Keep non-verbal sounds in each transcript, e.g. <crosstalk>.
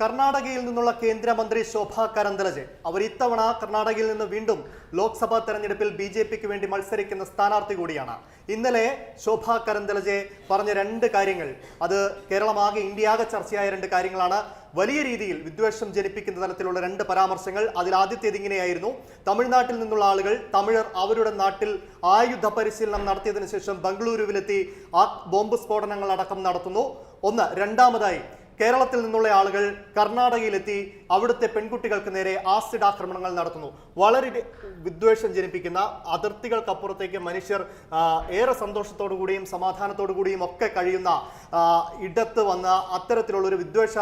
കർണാടകയിൽ നിന്നുള്ള കേന്ദ്രമന്ത്രി ശോഭ കരന്തലജെ. അവർ ഇത്തവണ കർണാടകയിൽ നിന്ന് വീണ്ടും ലോക്സഭാ തെരഞ്ഞെടുപ്പിൽ ബി ജെ പിക്ക് വേണ്ടി മത്സരിക്കുന്ന സ്ഥാനാർത്ഥി കൂടിയാണ്. ഇന്നലെ ശോഭ കരന്തലജെ പറഞ്ഞ രണ്ട് കാര്യങ്ങൾ. അത് കേരളമാകെ ഇന്ത്യയാകെ ചർച്ചയായ രണ്ട് കാര്യങ്ങളാണ്. വലിയ രീതിയിൽ വിദ്വേഷം ജനിപ്പിക്കുന്ന തരത്തിലുള്ള രണ്ട് പരാമർശങ്ങൾ. അതിൽ ആദ്യത്തേത് ഇങ്ങനെയായിരുന്നു. തമിഴ്നാട്ടിൽ നിന്നുള്ള ആളുകൾ തമിഴർ അവരുടെ നാട്ടിൽ ആയുധ പരിശീലനം നടത്തിയതിനു ശേഷം ബംഗളൂരുവിലെത്തി ആ ബോംബ് സ്ഫോടനങ്ങൾ അടക്കം നടത്തുന്നു. ഒന്ന് രണ്ടാമതായി കേരളത്തിൽ നിന്നുള്ള ആളുകൾ കർണാടകയിലെത്തി അവിടുത്തെ പെൺകുട്ടികൾക്ക് നേരെ ആസിഡ് ആക്രമണങ്ങൾ നടത്തുന്നു. വളരെ വിദ്വേഷം ജനിപ്പിക്കുന്ന അതിർത്തികൾക്കപ്പുറത്തേക്ക് മനുഷ്യർ ഏറെ സന്തോഷത്തോടു കൂടിയും സമാധാനത്തോടു കൂടിയും ഒക്കെ കഴിയുന്ന ഇടത്ത് വന്ന അത്തരത്തിലുള്ള ഒരു വിദ്വേഷ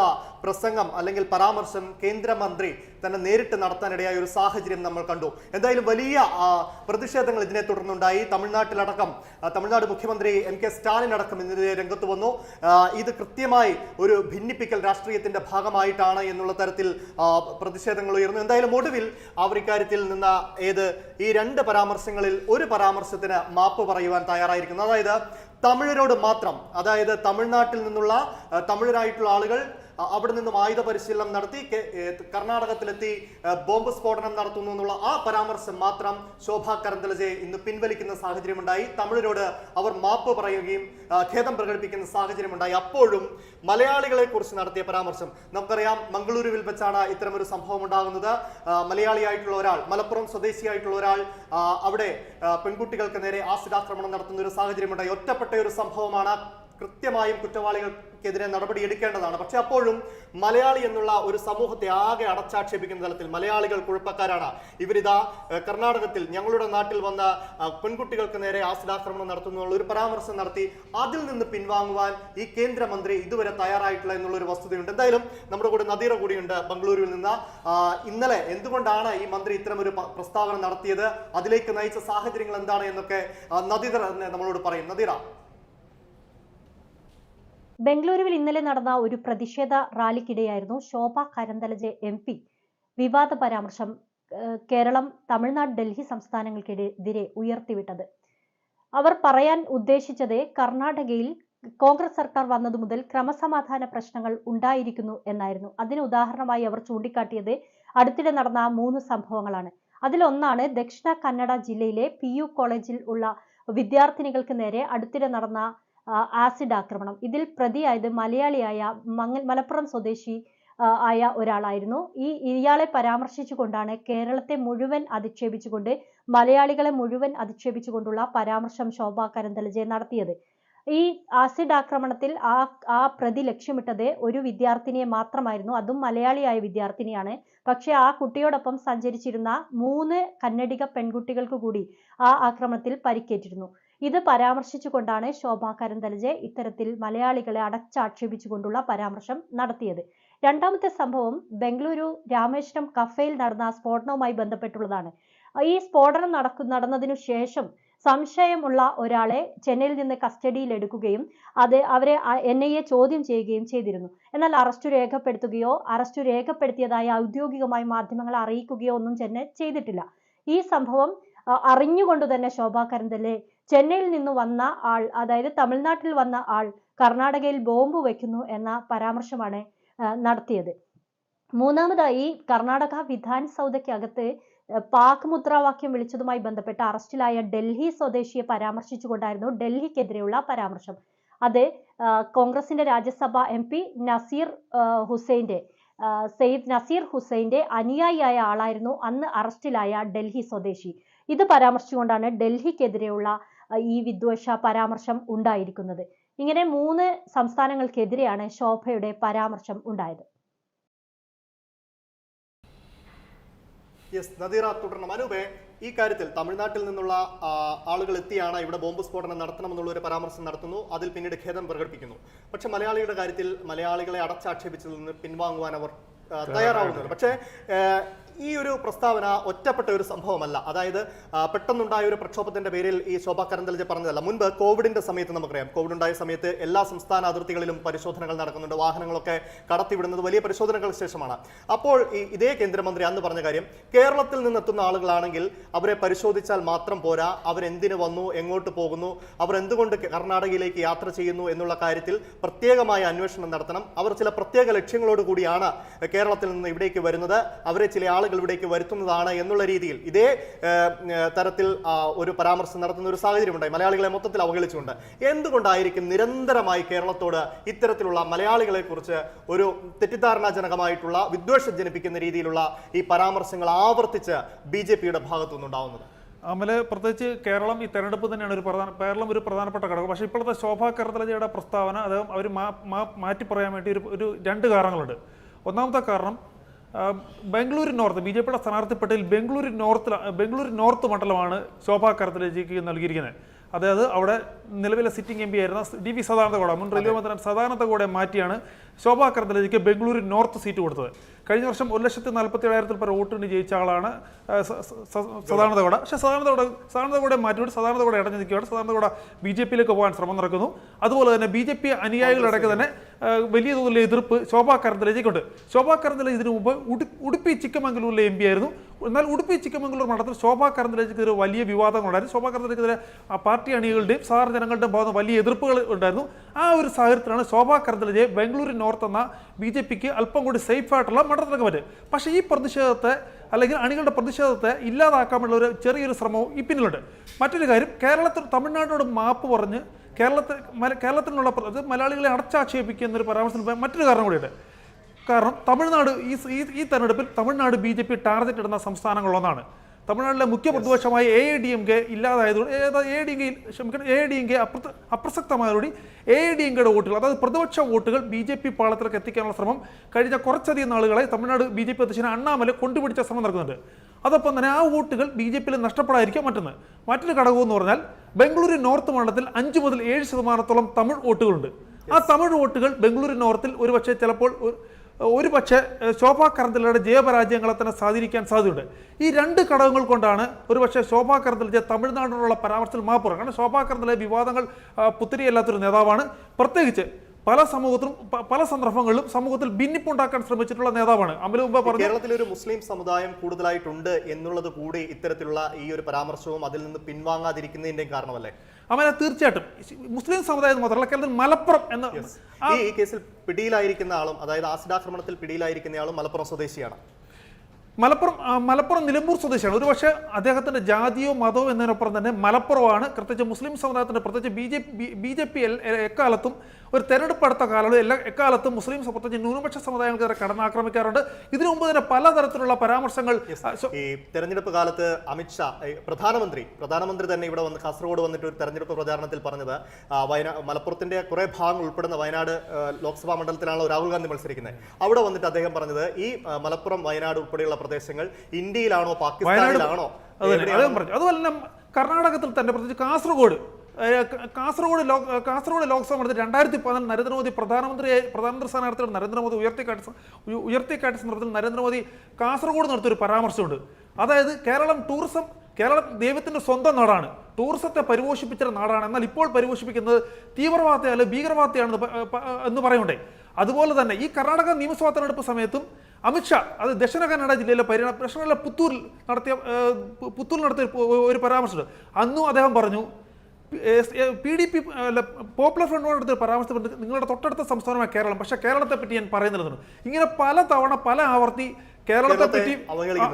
പ്രസംഗം അല്ലെങ്കിൽ പരാമർശം കേന്ദ്രമന്ത്രി തന്നെ നേരിട്ട് നടത്താനിടയായ ഒരു സാഹചര്യം നമ്മൾ കണ്ടു. എന്തായാലും വലിയ പ്രതിഷേധങ്ങൾ ഇതിനെ തുടർന്നുണ്ടായി. തമിഴ്നാട്ടിലടക്കം തമിഴ്നാട് മുഖ്യമന്ത്രി എം കെ സ്റ്റാലിൻ അടക്കം ഇതിനെതിരെ രംഗത്ത് വന്നു. ഇത് കൃത്യമായി ഒരു ഭിന്നിപ്പിക്കൽ രാഷ്ട്രീയത്തിന്റെ ഭാഗമായിട്ടാണ് എന്നുള്ള തരത്തിൽ പ്രതിഷേധങ്ങൾ ഉയർന്നു. എന്തായാലും ഒടുവിൽ അവർ ഇക്കാര്യത്തിൽ നിന്ന് ഏത് ഈ രണ്ട് പരാമർശങ്ങളിൽ ഒരു പരാമർശത്തിന് മാപ്പ് പറയുവാൻ തയ്യാറായിരിക്കുന്നു. അതായത് തമിഴരോട് മാത്രം അതായത് തമിഴ്നാട്ടിൽ നിന്നുള്ള തമിഴരായിട്ടുള്ള ആളുകൾ അവിടെ നിന്നും ആയുധ പരിശീലനം നടത്തി കർണാടകത്തിലെത്തി ബോംബ് സ്ഫോടനം നടത്തുന്നു എന്നുള്ള ആ പരാമർശം മാത്രം ശോഭ കരന്തലജെ ഇന്ന് പിൻവലിക്കുന്ന സാഹചര്യമുണ്ടായി. തമിഴരോട് അവർ മാപ്പ് പറയുകയും ഖേദം പ്രകടിപ്പിക്കുന്ന സാഹചര്യമുണ്ടായി. അപ്പോഴും മലയാളികളെ കുറിച്ച് നടത്തിയ പരാമർശം. നമുക്കറിയാം മംഗളൂരുവിൽ വെച്ചാണ് ഇത്തരമൊരു സംഭവം ഉണ്ടാകുന്നത്. മലയാളിയായിട്ടുള്ള ഒരാൾ മലപ്പുറം സ്വദേശിയായിട്ടുള്ള ഒരാൾ അവിടെ പെൺകുട്ടികൾക്ക് നേരെ ആസിഡ് ആക്രമണം നടത്തുന്ന ഒരു സാഹചര്യമുണ്ടായി. ഒറ്റപ്പെട്ട ഒരു സംഭവമാണ് കൃത്യമായും കുറ്റവാളികൾക്കെതിരെ നടപടി എടുക്കേണ്ടതാണ് പക്ഷെ അപ്പോഴും മലയാളി എന്നുള്ള ഒരു സമൂഹത്തെ ആകെ അടച്ചാക്ഷേപിക്കുന്ന തലത്തിൽ മലയാളികൾ കുഴപ്പക്കാരാണ്. ഇവരിതാ കർണാടകത്തിൽ ഞങ്ങളുടെ നാട്ടിൽ വന്ന പെൺകുട്ടികൾക്ക് നേരെ ആസിഡാക്രമണം നടത്തുന്നുള്ള ഒരു പരാമർശം നടത്തി അതിൽ നിന്ന് പിൻവാങ്ങുവാൻ ഈ കേന്ദ്രമന്ത്രി ഇതുവരെ തയ്യാറായിട്ടില്ല എന്നുള്ള ഒരു വസ്തുതയുണ്ട്. എന്തായാലും നമ്മുടെ കൂടെ നദീറ കൂടിയുണ്ട് ബംഗളൂരുവിൽ നിന്ന്. ഇന്നലെ എന്തുകൊണ്ടാണ് ഈ മന്ത്രി ഇത്തരം ഒരു പ്രസ്താവന നടത്തിയത്? അതിലേക്ക് നയിച്ച സാഹചര്യങ്ങൾ എന്താണ് എന്നൊക്കെ നദീറ നമ്മളോട് പറയും. നദീറ. ബംഗളൂരുവിൽ ഇന്നലെ നടന്ന ഒരു പ്രതിഷേധ റാലിക്കിടെയായിരുന്നു ശോഭ കരന്തലജെ എം പി. വിവാദ പരാമർശം കേരളം തമിഴ്നാട് ഡൽഹി സംസ്ഥാനങ്ങൾക്കെതിരെ ഉയർത്തിവിട്ടത്. അവർ പറയാൻ ഉദ്ദേശിച്ചത് കർണാടകയിൽ കോൺഗ്രസ് സർക്കാർ വന്നതു മുതൽ ക്രമസമാധാന പ്രശ്നങ്ങൾ ഉണ്ടായിരിക്കുന്നു എന്നായിരുന്നു. അതിന് ഉദാഹരണമായി അവർ ചൂണ്ടിക്കാട്ടിയത് അടുത്തിടെ നടന്ന മൂന്ന് സംഭവങ്ങളാണ്. അതിലൊന്നാണ് ദക്ഷിണ കന്നഡ ജില്ലയിലെ പി യു കോളേജിൽ ഉള്ള വിദ്യാർത്ഥിനികൾക്ക് നേരെ അടുത്തിടെ നടന്ന ആസിഡ് ആക്രമണം. ഇതിൽ പ്രതിയായത് മലയാളിയായ മങ്ങൽ മലപ്പുറം സ്വദേശി ആയ ഒരാളായിരുന്നു. ഈ ഇയാളെ പരാമർശിച്ചുകൊണ്ടാണ് കേരളത്തെ മുഴുവൻ അധിക്ഷേപിച്ചുകൊണ്ട് മലയാളികളെ മുഴുവൻ അധിക്ഷേപിച്ചുകൊണ്ടുള്ള പരാമർശം ശോഭ കരന്തലജെ നടത്തിയത്. ഈ ആസിഡ് ആക്രമണത്തിൽ ആ ആ പ്രതി ലക്ഷ്യമിട്ടത് ഒരു വിദ്യാർത്ഥിനിയെ മാത്രമായിരുന്നു. അതും മലയാളിയായ വിദ്യാർത്ഥിനിയാണ്. പക്ഷേ ആ കുട്ടിയോടൊപ്പം സഞ്ചരിച്ചിരുന്ന മൂന്ന് കന്നഡിക പെൺകുട്ടികൾക്ക് കൂടി ആ ആക്രമണത്തിൽ പരിക്കേറ്റിരുന്നു. ഇത് പരാമർശിച്ചുകൊണ്ടാണ് ശോഭാ കരന്തലജെ ഇത്തരത്തിൽ മലയാളികളെ അടച്ചാക്ഷേപിച്ചുകൊണ്ടുള്ള പരാമർശം നടത്തിയത്. രണ്ടാമത്തെ സംഭവം ബംഗളൂരു രാമേശ്വരം കഫേയിൽ നടന്ന സ്ഫോടനവുമായി ബന്ധപ്പെട്ടുള്ളതാണ്. ഈ സ്ഫോടനം നടക്കു നടന്നതിനു ശേഷം സംശയമുള്ള ഒരാളെ ചെന്നൈയിൽ നിന്ന് കസ്റ്റഡിയിൽ എടുക്കുകയും അത് അവരെ എൻ ഐ എ ചോദ്യം ചെയ്യുകയും ചെയ്തിരുന്നു. എന്നാൽ അറസ്റ്റ് രേഖപ്പെടുത്തുകയോ അറസ്റ്റ് രേഖപ്പെടുത്തിയതായി ഔദ്യോഗികമായി മാധ്യമങ്ങളെ അറിയിക്കുകയോ ഒന്നും ചെന്നൈ ചെയ്തിട്ടില്ല. ഈ സംഭവം അറിഞ്ഞുകൊണ്ട് തന്നെ ശോഭാ കരന്തലെ ചെന്നൈയിൽ നിന്ന് വന്ന ആൾ അതായത് തമിഴ്നാട്ടിൽ വന്ന ആൾ കർണാടകയിൽ ബോംബ് വയ്ക്കുന്നു എന്ന പരാമർശമാണ് നടത്തിയത്. മൂന്നാമതായി കർണാടക വിധാൻ സൗദയ്ക്കകത്ത് പാക് മുദ്രാവാക്യം വിളിച്ചതുമായി ബന്ധപ്പെട്ട് അറസ്റ്റിലായ ഡൽഹി സ്വദേശിയെ പരാമർശിച്ചുകൊണ്ടായിരുന്നു ഡൽഹിക്കെതിരെയുള്ള പരാമർശം. അത് കോൺഗ്രസിന്റെ രാജ്യസഭ എം പി നസീർ ഹുസൈന്റെ സെയ്ദ് നസീർ ഹുസൈന്റെ അനുയായിയായ ആളായിരുന്നു അന്ന് അറസ്റ്റിലായ ഡൽഹി സ്വദേശി. ഇത് പരാമർശിച്ചുകൊണ്ടാണ് ഡൽഹിക്കെതിരെയുള്ള ഈ വിദ്വേഷ പരാമർശം ഉണ്ടായിരിക്കുന്നത്. ഇങ്ങനെ മൂന്ന് സംസ്ഥാനങ്ങൾക്കെതിരെയാണ് ശോഭയുടെ പരാമർശം ഉണ്ടായത്. യെസ് നദീറ തുടരണം. അനൂപേ ഈ കാര്യത്തിൽ തമിഴ്നാട്ടിൽ നിന്നുള്ള ആളുകൾ എത്തിയാണ് ഇവിടെ ബോംബ് സ്ഫോടനം നടത്തണമെന്നുള്ള ഒരു പരാമർശം നടത്തുന്നു. അതിൽ പിന്നീട് ഖേദം പ്രകടിപ്പിക്കുന്നു. പക്ഷെ മലയാളിയുടെ കാര്യത്തിൽ മലയാളികളെ അടച്ചാക്ഷേപിച്ചതിൽ നിന്ന് പിൻവാങ്ങുവാൻ അവർ തയ്യാറാവുന്നത് പക്ഷേ ഈ ഒരു പ്രസ്താവന ഒറ്റപ്പെട്ട ഒരു സംഭവമല്ല. അതായത് പെട്ടെന്നുണ്ടായ ഒരു പ്രക്ഷോഭത്തിന്റെ പേരിൽ ഈ ശോഭാ കരന്തലജ പറഞ്ഞതല്ല. മുൻപ് കോവിഡിന്റെ സമയത്ത് നമുക്കറിയാം. കോവിഡ് ഉണ്ടായ സമയത്ത് എല്ലാ സംസ്ഥാന അതിർത്തികളിലും പരിശോധനകൾ നടക്കുന്നുണ്ട്. വാഹനങ്ങളൊക്കെ കടത്തിവിടുന്നത് വലിയ പരിശോധനകൾക്ക് ശേഷമാണ്. അപ്പോൾ ഈ ഇതേ കേന്ദ്രമന്ത്രി അന്ന് പറഞ്ഞ കാര്യം കേരളത്തിൽ നിന്നെത്തുന്ന ആളുകളാണെങ്കിൽ അവരെ പരിശോധിച്ചാൽ മാത്രം പോരാ. അവരെന്തിനു വന്നു എങ്ങോട്ട് പോകുന്നു അവർ എന്തുകൊണ്ട് കർണാടകയിലേക്ക് യാത്ര ചെയ്യുന്നു എന്നുള്ള കാര്യത്തിൽ പ്രത്യേകമായ അന്വേഷണം നടത്തണം. അവർ ചില പ്രത്യേക ലക്ഷ്യങ്ങളോട് കൂടിയാണ് കേരളത്തിൽ നിന്ന് ഇവിടേക്ക് വരുന്നത്. അവരെ ചില ആളുകൾ ഇവിടേക്ക് വരുത്തുന്നതാണ് എന്നുള്ള രീതിയിൽ ഇതേ തരത്തിൽ ഒരു പരാമർശം നടത്തുന്ന ഒരു സാഹചര്യം ഉണ്ടായി മലയാളികളെ മൊത്തത്തിൽ അവഗണിച്ചുകൊണ്ട്. എന്തുകൊണ്ടായിരിക്കും നിരന്തരമായി കേരളത്തോട് ഇത്തരത്തിലുള്ള മലയാളികളെ കുറിച്ച് ഒരു തെറ്റിദ്ധാരണാജനകമായിട്ടുള്ള വിദ്വേഷം ജനിപ്പിക്കുന്ന രീതിയിലുള്ള ഈ പരാമർശങ്ങൾ ആവർത്തിച്ച് ബി ജെ പിയുടെ ഭാഗത്തു നിന്നുണ്ടാവുന്നത് അമൽ പ്രത്യേകിച്ച് കേരളം ഈ തെരഞ്ഞെടുപ്പ് തന്നെയാണ് ഒരു പ്രധാന കേരളം ഒരു പ്രധാനപ്പെട്ട ഘടകം. പക്ഷേ ഇപ്പോഴത്തെ ശോഭാ കരത്തലജയുടെ പ്രസ്താവന അദ്ദേഹം അവർ മാറ്റി പറയാൻ വേണ്ടി ഒരു ഒരു രണ്ട് കാരണങ്ങളുണ്ട്. ഒന്നാമത്തെ കാരണം ബംഗളൂരു നോർത്ത് ബി ജെ പിയുടെ സ്ഥാനാർത്ഥി പട്ടികയിൽ ബംഗളൂരു നോർത്ത് ബംഗളൂരു നോർത്ത് മണ്ഡലമാണ് ശോഭാ കരതലജയ്ക്ക് നൽകിയിരിക്കുന്നത്. അതായത് അവിടെ നിലവിലെ സിറ്റിംഗ് എം പി ആയിരുന്ന ഡി വി സദാനന്ദഗൗഡ മുൻ റെയിൽവേ മന്ത്രി സദാനന്ദഗൗഡയെ മാറ്റിയാണ് ശോഭാ കരതലജയ്ക്ക് ബംഗളൂരു നോർത്ത് സീറ്റ് കൊടുത്തത്. കഴിഞ്ഞ വർഷം ഒരു ലക്ഷത്തി നാൽപ്പത്തി ഏഴായിരത്തിൽ പരം വോട്ടിന് ജയിച്ച ആളാണ് സദാനന്ദഗൌഡ. പക്ഷേ സദാനന്ദഗൌഡ സദാനന്ദഗൌഡ മാറ്റിവിട്ട് സദാനന്ദഗൌഡ ഇടഞ്ഞു നിൽക്കുകയാണ്. സദാനന്ദഗൌഡ ബി ജെ പിയിലേക്ക് പോകാൻ ശ്രമം നടക്കുന്നു. അതുപോലെ തന്നെ ബി ജെ പി അനുയായികളടക്കം തന്നെ വലിയ തോതിലുള്ള എതിർപ്പ് ശോഭാ കരന്തലജയ്ക്കുണ്ട് ശോഭാ കരന്തലജ് ഇതിനു മുമ്പ് ഉടുപ്പി ചിക്കമംഗലൂരിലെ എം പി ആയിരുന്നു. എന്നാൽ ഉടുപ്പി ചിക്കമംഗളൂർ മണ്ഡലത്തിൽ ശോഭാ കരന്തലജയ്ക്കെതിരെ വലിയ വിവാദങ്ങളുണ്ടായിരുന്നു ശോഭാ കരന്തലജയ്ക്കെതിരെ ആ പാർട്ടി അണികളുടെയും സാധാരണ ജനങ്ങളുടെയും ഭാഗത്ത് വലിയ എതിർപ്പുകൾ ഉണ്ടായിരുന്നു. ആ ഒരു സാഹചര്യത്തിലാണ് ശോഭാ കരന്തലജയെ ബംഗളൂരു നോർത്ത് എന്ന ബി ജെ പിക്ക് അല്പം കൂടി സേഫ് ആയിട്ടുള്ള മണ്ഡലത്തിലേക്ക് പറ്റും പക്ഷേ ഈ പ്രതിഷേധത്തെ അല്ലെങ്കിൽ അണികളുടെ പ്രതിഷേധത്തെ ഇല്ലാതാക്കാനുള്ള ഒരു ചെറിയൊരു ശ്രമവും ഈ പിന്നിലുണ്ട്. മറ്റൊരു കാര്യം കേരളത്തിൽ തമിഴ്നാടിനോട് മാപ്പ് പറഞ്ഞ് കേരളത്തിൽ കേരളത്തിനുള്ള മലയാളികളെ അടച്ചാക്ഷേപിക്കുന്ന ഒരു പരാമർശം മറ്റൊരു കാരണം കൂടിയുണ്ട്. കാരണം തമിഴ്നാട് ഈ ഈ തെരഞ്ഞെടുപ്പിൽ Tamil Nadu B J P target ഇടുന്ന സംസ്ഥാനങ്ങളൊന്നാണ് തമിഴ്നാട്ടിലെ മുഖ്യ പ്രതിപക്ഷമായ A I D M K ഇല്ലാതായതുകൊണ്ട് A D M K ക്ഷമിക്കണം എ ഡി എം കെ അപ്രസക്തമായതോടെ എ ഡി എം കെയുടെ വോട്ടുകൾ അതായത് പ്രതിപക്ഷ വോട്ടുകൾ ബി ജെ പി പാളത്തിലേക്ക് എത്തിക്കാനുള്ള ശ്രമം കഴിഞ്ഞ കുറച്ചധികം നാളുകളെ തമിഴ്നാട് ബി ജെ പി അധ്യക്ഷൻ അണ്ണാമല കൊണ്ടുപിടിച്ച ശ്രമം നടക്കുന്നുണ്ട്. അതോടൊപ്പം തന്നെ ആ വോട്ടുകൾ ബി ജെ പിയിൽ നഷ്ടപ്പെടാതിരിക്കാൻ മറ്റൊന്ന് മറ്റൊരു ഘടകം എന്ന് പറഞ്ഞാൽ ബംഗളൂരു നോർത്ത് മണ്ഡലത്തിൽ അഞ്ച് മുതൽ ഏഴ് ശതമാനത്തോളം തമിഴ് വോട്ടുകളുണ്ട്. ആ തമിഴ് വോട്ടുകൾ ബംഗളൂരു നോർത്തിൽ ഒരുപക്ഷെ ചിലപ്പോൾ ഒരു- പക്ഷേ ശോഭാ കരന്തലയുടെ ജയപരാജയങ്ങളെ തന്നെ സ്വാധീനിക്കാൻ സാധ്യതയുണ്ട്. ഈ രണ്ട് ഘടകങ്ങൾ കൊണ്ടാണ് ഒരു പക്ഷേ ശോഭാ കരന്തലജ തമിഴ്നാടിനുള്ള പരാമർശത്തിൽ മാപ്പുറം. കാരണം ശോഭാ കരന്തലെ വിവാദങ്ങൾ പുത്തിരിയല്ലാത്തൊരു നേതാവാണ്. പ്രത്യേകിച്ച് പല സമൂഹത്തിലും പല സന്ദർഭങ്ങളിലും സമൂഹത്തിൽ ഭിന്നിപ്പുണ്ടാക്കാൻ ശ്രമിച്ചിട്ടുള്ള നേതാവാണ്. അമല മുമ്പ് പറഞ്ഞു. കേരളത്തിൽ ഒരു മുസ്ലിം സമുദായം കൂടുതലായിട്ടുണ്ട് എന്നുള്ളത് കൂടി ഇത്തരത്തിലുള്ള ഈ ഒരു പരാമർശവും അതിൽ നിന്ന് പിൻവാങ്ങാതിരിക്കുന്നതിന്റെയും കാരണമല്ലേ? അമല തീർച്ചയായിട്ടും. മുസ്ലിം സമുദായം മാത്രമല്ല കേരളത്തിൽ മലപ്പുറം എന്ന ഈ കേസിൽ പിടിയിലായിരിക്കുന്ന ആളും അതായത് ആസിഡാക്രമണത്തിൽ പിടിയിലായിരിക്കുന്ന ആളും മലപ്പുറം സ്വദേശിയാണ്. മലപ്പുറം മലപ്പുറം നിലമ്പൂർ സ്വദേശിയാണ്. ഒരുപക്ഷെ അദ്ദേഹത്തിന്റെ ജാതിയോ മതമോ എന്നതിനൊപ്പം തന്നെ മലപ്പുറമാണ്. പ്രത്യേകിച്ച് മുസ്ലിം സമുദായത്തിന്റെ പ്രത്യേകിച്ച് B J P B J P എക്കാലത്തും ഒരു തെരഞ്ഞെടുപ്പ് അടുത്ത കാലങ്ങളിൽ എല്ലാ എക്കാലത്തും മുസ്ലിം പ്രത്യേകിച്ച് ന്യൂനപക്ഷ സമുദായങ്ങൾക്കെതിരെ കടന്നാക്രമിക്കാറുണ്ട്. ഇതിനു മുമ്പ് തന്നെ പലതരത്തിലുള്ള പരാമർശങ്ങൾ ഈ തെരഞ്ഞെടുപ്പ് കാലത്ത് അമിത്ഷാ പ്രധാനമന്ത്രി പ്രധാനമന്ത്രി തന്നെ ഇവിടെ വന്ന് കാസർഗോഡ് വന്നിട്ട് ഒരു തെരഞ്ഞെടുപ്പ് പ്രചാരണത്തിൽ പറഞ്ഞത് മലപ്പുറത്തിന്റെ കുറെ ഭാഗങ്ങൾ ഉൾപ്പെടുന്ന വയനാട് ലോക്സഭാ മണ്ഡലത്തിലാണല്ലോ രാഹുൽ ഗാന്ധി മത്സരിക്കുന്നത്. അവിടെ വന്നിട്ട് അദ്ദേഹം പറഞ്ഞത് ഈ മലപ്പുറം വയനാട് ഉൾപ്പെടെയുള്ള പ്രദേശങ്ങൾ ഇന്ത്യയിലാണോ പാകിസ്ഥാനിലാണോ അതുപോലെ തന്നെ കർണാടകത്തിൽ തന്നെ പ്രത്യേകിച്ച് കാസർഗോഡ് കാസർഗോഡ് ലോ കാസർഗോഡ് ലോക്സഭ മണ്ഡലത്തിൽ രണ്ടായിരത്തി പതിനാല് നരേന്ദ്രമോദി പ്രധാനമന്ത്രി പ്രധാനമന്ത്രി സ്ഥാനാർത്ഥിയോട് നരേന്ദ്രമോദി ഉയർത്തിക്കാട്ടി ഉയർത്തിക്കാട്ട സന്ദർഭത്തിൽ നരേന്ദ്രമോദി കാസർഗോഡ് നടത്തിയൊരു പരാമർശമുണ്ട്. അതായത് കേരളം ടൂറിസം കേരളം ദൈവത്തിന്റെ സ്വന്തം നാടാണ്. ടൂറിസത്തെ പരിപോഷിപ്പിച്ച നാടാണ്. എന്നാൽ ഇപ്പോൾ പരിപോഷിപ്പിക്കുന്നത് തീവ്രവാദത്തെയല്ല ഭീകരവാദത്തെയാണെന്ന് പ- പ- എന്ന് പറയുണ്ടേ അതുപോലെ തന്നെ ഈ കർണാടക നിയമസഭാ തെരഞ്ഞെടുപ്പ് സമയത്തും അമിത്ഷാ അത് ദക്ഷിണ കന്നഡ ജില്ലയിലെ പരിണാമ പ്രശ്നങ്ങളിലെ പുത്തൂരിൽ നടത്തിയ പുത്തൂരിൽ നടത്തിയ ഒരു പരാമർശമുണ്ട്. അന്നും അദ്ദേഹം പറഞ്ഞു പി ഡി പി അല്ല പോപ്പുലർ ഫ്രണ്ടിനോട് അടുത്ത് പരാമർശപ്പെട്ട് നിങ്ങളുടെ തൊട്ടടുത്ത സംസ്ഥാനമാണ് കേരളം. പക്ഷേ കേരളത്തെ പറ്റി ഞാൻ പറയുന്നില്ലെന്നു ഇങ്ങനെ പല തവണ പല ആവർത്തി കേരളത്തെ പറ്റി.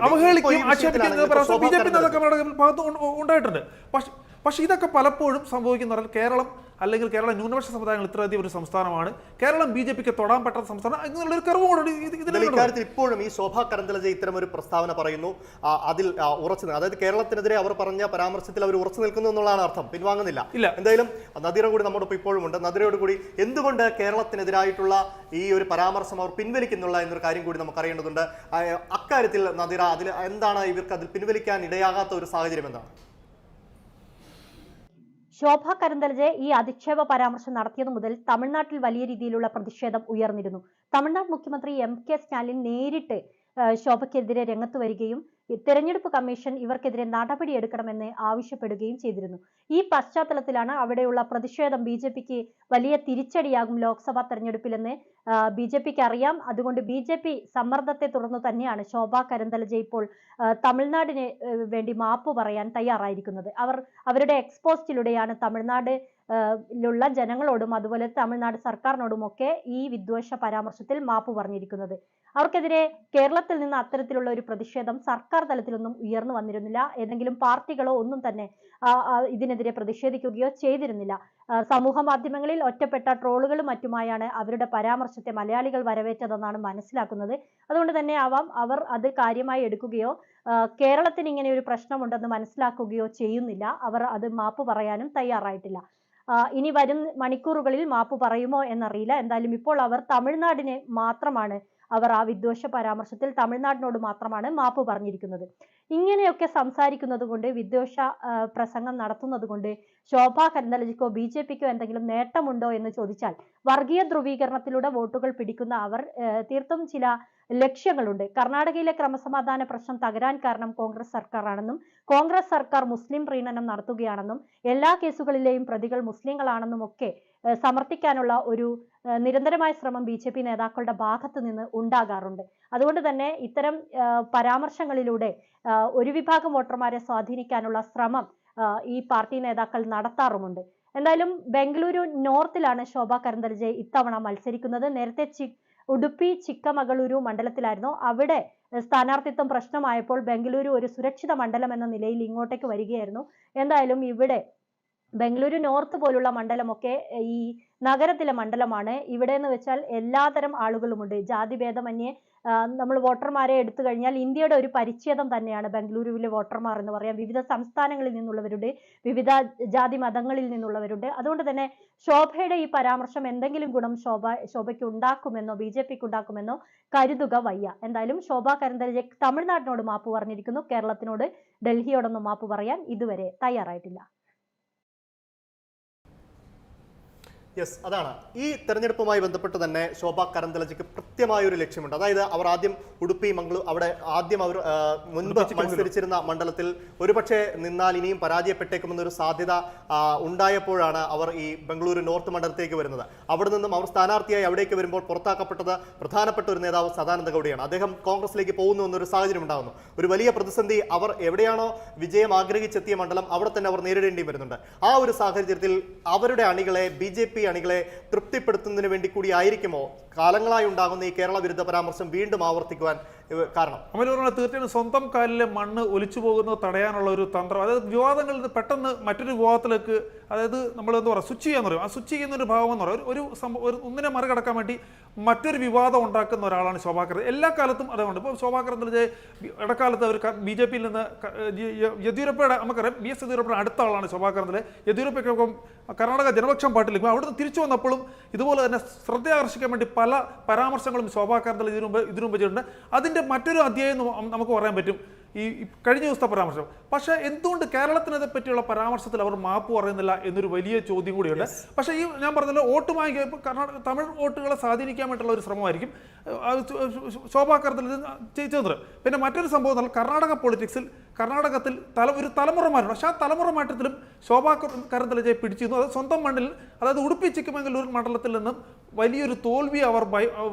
അവഹേളിക്കുകയും ആക്ഷേപിക്കുകയും പരാമർശം ബി ജെ പി നേതാക്കന്മാരുടെ ഭാഗത്ത് ഉണ്ടായിട്ടുണ്ട്. പക്ഷേ പക്ഷേ ഇതൊക്കെ പലപ്പോഴും സംഭവിക്കുന്ന കേരളം അല്ലെങ്കിൽ കേരള ന്യൂനപക്ഷ സമുദായങ്ങൾ ഇത്രയധികം ഒരു സംസ്ഥാനമാണ്. കേരളം ബി ജെ പിക്ക് തൊടാൻ പറ്റാത്ത സംസ്ഥാനം. എന്നുള്ളൊരു ഒരു ഇക്കാര്യത്തിൽ ഇപ്പോഴും ഈ ശോഭാ കരന്തലജ ഇത്തരം ഒരു പ്രസ്താവന പറയുന്നു. അതിൽ ഉറച്ചു. അതായത് കേരളത്തിനെതിരെ അവർ പറഞ്ഞ പരാമർശത്തിൽ അവർ ഉറച്ചു നിൽക്കുന്നു എന്നുള്ളതാണ് അർത്ഥം. പിൻവാങ്ങുന്നില്ല. ഇല്ല. എന്തായാലും നദിറ കൂടി നമ്മോടൊപ്പം ഇപ്പോഴും ഉണ്ട്. നദിറയോട് കൂടി എന്തുകൊണ്ട് കേരളത്തിനെതിരായിട്ടുള്ള ഈ ഒരു പരാമർശം അവർ പിൻവലിക്കുന്നുള്ള എന്നൊരു കാര്യം കൂടി നമുക്ക് അറിയേണ്ടതുണ്ട് അക്കാര്യത്തിൽ നദിറ അതിൽ എന്താണ് ഇവർക്ക് അതിൽ പിൻവലിക്കാൻ ഇടയാകാത്ത ഒരു സാഹചര്യം എന്താണ്? ശോഭ കരന്തലജെ ഈ അധിക്ഷേപ പരാമർശം നടത്തിയതു മുതൽ തമിഴ്നാട്ടിൽ വലിയ രീതിയിലുള്ള പ്രതിഷേധം ഉയർന്നിരുന്നു. തമിഴ്നാട് മുഖ്യമന്ത്രി എം കെ സ്റ്റാലിൻ നേരിട്ട് ശോഭയ്ക്കെതിരെ രംഗത്ത് വരികയും തെരഞ്ഞെടുപ്പ് കമ്മീഷൻ ഇവർക്കെതിരെ നടപടി എടുക്കണമെന്ന് ആവശ്യപ്പെടുകയും ചെയ്തിരുന്നു. ഈ പശ്ചാത്തലത്തിലാണ് അവിടെയുള്ള പ്രതിഷേധം ബി ജെ പിക്ക് വലിയ തിരിച്ചടിയാകും ലോക്സഭാ തെരഞ്ഞെടുപ്പിലെന്ന് ബി ജെ പിക്ക് അറിയാം. അതുകൊണ്ട് ബി ജെ പി സമ്മർദ്ദത്തെ തുടർന്ന് തന്നെയാണ് ശോഭ കരന്തലജ ഇപ്പോൾ തമിഴ്നാടിന് വേണ്ടി മാപ്പ് പറയാൻ തയ്യാറായിരിക്കുന്നത്. അവർ അവരുടെ എക്സ്പോസ്റ്റിലൂടെയാണ് തമിഴ്നാട് ലുള്ള ജനങ്ങളോടും അതുപോലെ തമിഴ്നാട് സർക്കാരിനോടും ഒക്കെ ഈ വിദ്വേഷ പരാമർശത്തിൽ മാപ്പ് പറഞ്ഞിരിക്കുന്നത്. അവർക്കെതിരെ കേരളത്തിൽ നിന്ന് അത്തരത്തിലുള്ള ഒരു പ്രതിഷേധം സർക്കാർ തലത്തിലൊന്നും ഉയർന്നു വന്നിരുന്നില്ല. ഏതെങ്കിലും പാർട്ടികളോ ഒന്നും തന്നെ ഇതിനെതിരെ പ്രതിഷേധിക്കുകയോ ചെയ്തിരുന്നില്ല. സമൂഹ മാധ്യമങ്ങളിൽ ഒറ്റപ്പെട്ട ട്രോളുകളും മറ്റുമായാണ് അവരുടെ പരാമർശത്തെ മലയാളികൾ വരവേറ്റതെന്നാണ് മനസ്സിലാക്കുന്നത്. അതുകൊണ്ട് തന്നെ ആവാം അവർ അത് കാര്യമായി എടുക്കുകയോ കേരളത്തിന് ഇങ്ങനെ ഒരു പ്രശ്നമുണ്ടെന്ന് മനസ്സിലാക്കുകയോ ചെയ്യുന്നില്ല. അവർ അത് മാപ്പ് പറയാനും തയ്യാറായിട്ടില്ല. ഇനി വരും മണിക്കൂറുകളിൽ മാപ്പ് പറയുമോ എന്നറിയില്ല. എന്തായാലും ഇപ്പോൾ അവർ തമിഴ്നാടിനെ മാത്രമാണ് അവർ ആ വിദ്വേഷ പരാമർശത്തിൽ തമിഴ്നാടിനോട് മാത്രമാണ് മാപ്പ് പറഞ്ഞിരിക്കുന്നത്. ഇങ്ങനെയൊക്കെ സംസാരിക്കുന്നത് കൊണ്ട് വിദ്വേഷ പ്രസംഗം നടത്തുന്നത് കൊണ്ട് ശോഭാ കരന്തലജിക്കോ ബി ജെ പിക്കോ എന്തെങ്കിലും നേട്ടമുണ്ടോ എന്ന് ചോദിച്ചാൽ വർഗീയ ധ്രുവീകരണത്തിലൂടെ വോട്ടുകൾ പിടിക്കുന്ന അവർ തീർത്തും ചില ലക്ഷ്യങ്ങളുണ്ട്. കർണാടകയിലെ ക്രമസമാധാന പ്രശ്നം തകരാൻ കാരണം കോൺഗ്രസ് സർക്കാരാണെന്നും കോൺഗ്രസ് സർക്കാർ മുസ്ലിം പ്രീണനം നടത്തുകയാണെന്നും എല്ലാ കേസുകളിലെയും പ്രതികൾ മുസ്ലിങ്ങളാണെന്നും ഒക്കെ സമർത്ഥിക്കാനുള്ള ഒരു നിരന്തരമായ ശ്രമം ബി ജെ പി നേതാക്കളുടെ ഭാഗത്ത് നിന്ന് ഉണ്ടാകാറുണ്ട്. അതുകൊണ്ട് തന്നെ ഇത്തരം പരാമർശങ്ങളിലൂടെ ഒരു വിഭാഗം വോട്ടർമാരെ സ്വാധീനിക്കാനുള്ള ശ്രമം ഈ പാർട്ടി നേതാക്കൾ നടത്താറുമുണ്ട്. എന്തായാലും ബംഗളൂരു നോർത്തിലാണ് ശോഭ കരന്തലജെ ഇത്തവണ മത്സരിക്കുന്നത്. നേരത്തെ ചി ഉടുപ്പി ചിക്കമഗളൂരു മണ്ഡലത്തിലായിരുന്നു. അവിടെ സ്ഥാനാർത്ഥിത്വം പ്രശ്നമായപ്പോൾ ബംഗളൂരു ഒരു സുരക്ഷിത മണ്ഡലം എന്ന നിലയിൽ ഇങ്ങോട്ടേക്ക് വരികയായിരുന്നു. എന്തായാലും ഇവിടെ ബംഗളൂരു നോർത്ത് പോലുള്ള മണ്ഡലമൊക്കെ ഈ നഗരത്തിലെ മണ്ഡലമാണ്. ഇവിടെ എന്ന് വെച്ചാൽ എല്ലാതരം ആളുകളുമുണ്ട്. ജാതിഭേദമന്യേ നമ്മൾ വോട്ടർമാരെ എടുത്തു കഴിഞ്ഞാൽ ഇന്ത്യയുടെ ഒരു പരിച്ഛേദം തന്നെയാണ് ബംഗളൂരുവിലെ വോട്ടർമാർ എന്ന് പറയാം. വിവിധ സംസ്ഥാനങ്ങളിൽ നിന്നുള്ളവരുണ്ട്. വിവിധ ജാതി മതങ്ങളിൽ നിന്നുള്ളവരുണ്ട്. അതുകൊണ്ട് തന്നെ ശോഭയുടെ ഈ പരാമർശം എന്തെങ്കിലും ഗുണം ശോഭ ശോഭയ്ക്ക് ഉണ്ടാക്കുമെന്നോ ബി ജെ പിക്ക് ഉണ്ടാക്കുമെന്നോ കരുതുക വയ്യ. എന്തായാലും ശോഭ കരന്തരജെ തമിഴ്നാടിനോട് മാപ്പ് പറഞ്ഞിരിക്കുന്നു. കേരളത്തിനോട് ഡൽഹിയോടൊന്നും മാപ്പ് പറയാൻ ഇതുവരെ തയ്യാറായിട്ടില്ല. യെസ് അതാണ്. ഈ തെരഞ്ഞെടുപ്പുമായി ബന്ധപ്പെട്ട് തന്നെ ശോഭ കരന്തലജയ്ക്ക് കൃത്യമായ ഒരു ലക്ഷ്യമുണ്ട്. അതായത് അവർ ആദ്യം ഉടുപ്പി മംഗളൂർ അവിടെ ആദ്യം അവർ മുൻപ് മത്സരിച്ചിരുന്ന മണ്ഡലത്തിൽ ഒരുപക്ഷെ നിന്നാൽ ഇനിയും പരാജയപ്പെട്ടേക്കുമെന്നൊരു സാധ്യത ഉണ്ടായപ്പോഴാണ് അവർ ഈ ബംഗളൂരു നോർത്ത് മണ്ഡലത്തേക്ക് വരുന്നത്. അവിടെ നിന്നും അവർ സ്ഥാനാർത്ഥിയായി അവിടേക്ക് വരുമ്പോൾ പുറത്താക്കപ്പെട്ടത് പ്രധാനപ്പെട്ട ഒരു നേതാവ് സദാനന്ദ ഗൗഡയാണ്. അദ്ദേഹം കോൺഗ്രസിലേക്ക് പോകുന്നു എന്നൊരു സാഹചര്യം ഉണ്ടാകുന്നു. ഒരു വലിയ പ്രതിസന്ധി അവർ എവിടെയാണോ വിജയം ആഗ്രഹിച്ചെത്തിയ മണ്ഡലം അവിടെ തന്നെ അവർ നേരിടേണ്ടി വരുന്നുണ്ട്. ആ ഒരു സാഹചര്യത്തിൽ അവരുടെ അണികളെ ബി ജെ പി അണികളെ തൃപ്തിപ്പെടുത്തുന്നതിന് വേണ്ടി കൂടി ആയിരിക്കുമോ? കാലങ്ങളായി ഉണ്ടാകുന്ന ഈ കേരള വിരുദ്ധ പരാമർശം വീണ്ടും ആവർത്തിക്കുവാൻ കാരണം. അമൽ പറഞ്ഞ തീർച്ചയായും സ്വന്തം കാലിലെ മണ്ണ് ഒലിച്ചു പോകുന്നത് തടയാനുള്ള ഒരു തന്ത്രം. അതായത് വിവാദങ്ങളിൽ നിന്ന് പെട്ടെന്ന് മറ്റൊരു വിവാദത്തിലേക്ക് അതായത് നമ്മൾ എന്താ പറയുക സ്വിച്ച് ചെയ്യാന്ന് പറയും. ആ സ്വിച്ച് ചെയ്യുന്ന ഒരു ഭാവം എന്ന് പറയും. ഒരു- ഒരു ഒന്നിനെ മറികടക്കാൻ വേണ്ടി മറ്റൊരു വിവാദം ഉണ്ടാക്കുന്ന ഒരാളാണ് ശോഭാകർ എല്ലാ കാലത്തും അതുകൊണ്ട്. ഇപ്പോൾ എന്നുള്ളത് ഇടക്കാലത്ത് അവർ ബി ജെ പിയിൽ നിന്ന് യെദ്യൂരപ്പയുടെ നമുക്കറിയാം ബി എസ് യെദ്യൂരപ്പയുടെ അടുത്ത ആളാണ് എന്നുള്ളത് യെദ്യൂരപ്പയ്ക്കൊപ്പം കർണാടക ജനപക്ഷം പാർട്ടിയിലേക്ക് അവിടുന്ന് തിരിച്ചു വന്നപ്പോഴും ഇതുപോലെ തന്നെ ശ്രദ്ധ ആകർഷിക്കാൻ വേണ്ടി പല പരാമർശങ്ങളും ശോഭാകാരത്തിൽ ഇതിനു മുമ്പ് ഇതിനു മുമ്പ് ചെയ്തിട്ടുണ്ട്. അതിന്റെ മറ്റൊരു അധ്യായം നമുക്ക് പറയാൻ പറ്റും. ഈ കഴിഞ്ഞ ദിവസത്തെ പരാമർശം. പക്ഷെ എന്തുകൊണ്ട് കേരളത്തിനെ പറ്റിയുള്ള പരാമർശത്തിൽ അവർ മാപ്പ് പറയുന്നില്ല എന്നൊരു വലിയ ചോദ്യം കൂടിയുണ്ട്. പക്ഷേ ഈ ഞാൻ പറഞ്ഞല്ലോ വോട്ട് വാങ്ങിക്കുക ഇപ്പോൾ കർണാടക തമിഴ് വോട്ടുകളെ സ്വാധീനിക്കാൻ വേണ്ടിയുള്ള ഒരു ശ്രമമായിരിക്കും. ശോഭാകരത്തിൽ ചെയ്തത്. പിന്നെ മറ്റൊരു സംഭവം എന്ന് പറഞ്ഞാൽ കർണാടക പൊളിറ്റിക്സിൽ കർണാടകത്തിൽ തല ഒരു തലമുറമാരുണ്ട്. പക്ഷേ ആ തലമുറ മാറ്റത്തിലും ശോഭാ കരന്തലജയെ പിടിച്ചിരുന്നു. അത് സ്വന്തം മണ്ണിൽ അതായത് ഉടുപ്പി ചിക്കമംഗലൂർ മണ്ഡലത്തിൽ നിന്നും വലിയൊരു തോൽവി അവർ